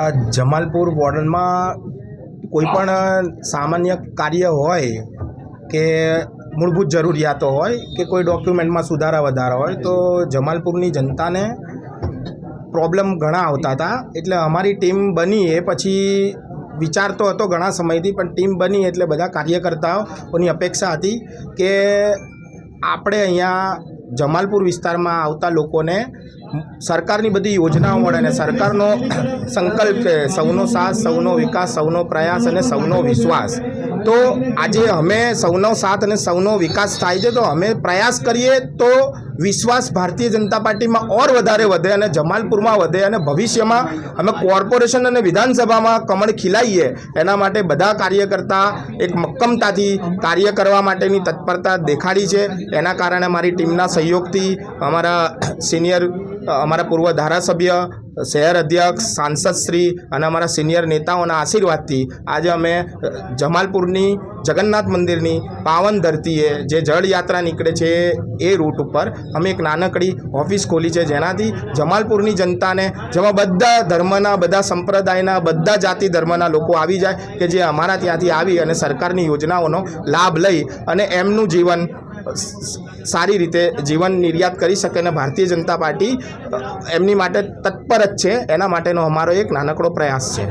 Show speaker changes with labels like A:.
A: આ જમાલપુર વોર્ડનમાં કોઈ પણ સામાન્ય કાર્ય હોય કે મૂળભૂત જરૂરિયાતો હોય કે કોઈ ડોક્યુમેન્ટમાં સુધારા વધારા હોય તો જમાલપુરની જનતાને પ્રોબ્લેમ ઘણા આવતા હતા. એટલે અમારી ટીમ બની એ પછી વિચાર તો હતો ઘણા સમયથી, પણ ટીમ બની એટલે બધા કાર્યકર્તાઓની અપેક્ષા હતી કે આપણે અહીંયા જમાલપુર વિસ્તારમાં આવતા લોકોને સરકારની બધી યોજનાઓ મળે અને સરકારનો સંકલ્પ છે સૌનો સાથ, સૌનો વિકાસ, સૌનો પ્રયાસ અને સૌનો વિશ્વાસ. તો આજે અમે સૌનો સાથ અને સૌનો વિકાસ થાય છે, તો અમે પ્રયાસ કરીએ તો વિશ્વાસ ભારતીય જનતા પાર્ટીમાં ઓર વધારે વધે અને જમાલપુરમાં વધે અને ભવિષ્યમાં અમે કોર્પોરેશન અને વિધાનસભામાં કમળ ખીલાઈએ, એના માટે બધા કાર્યકર્તા એક મક્કમતાથી કાર્ય કરવા માટેની તત્પરતા દેખાડી છે. એના કારણે મારી ટીમના સહયોગથી અમારા સિનિયર અમારા પૂર્વ ધારાસભ્ય શહેર અધ્યક્ષ સાંસદશ્રી અને અમારા સિનિયર નેતાઓના આશીર્વાદથી આજે અમે જમાલપુરની જગન્નાથ મંદિરની પાવન ધરતીએ જે જળયાત્રા નીકળે છે એ રૂટ ઉપર અમે એક નાનકડી ઓફિસ ખોલી છે. જેનાથી જમાલપુરની જનતાને જેમાં બધા ધર્મના, બધા સંપ્રદાયના, બધા જાતિ ધર્મના લોકો આવી જાય કે જે અમારા ત્યાંથી આવી અને સરકારની યોજનાઓનો લાભ લઈ અને એમનું જીવન સારી રીતે જીવન નિર્યાત કરી શકે અને ભારતીય જનતા પાર્ટી એમની માટે તત્પર જ છે. એના માટેનો અમારો એક નાનકડો પ્રયાસ છે.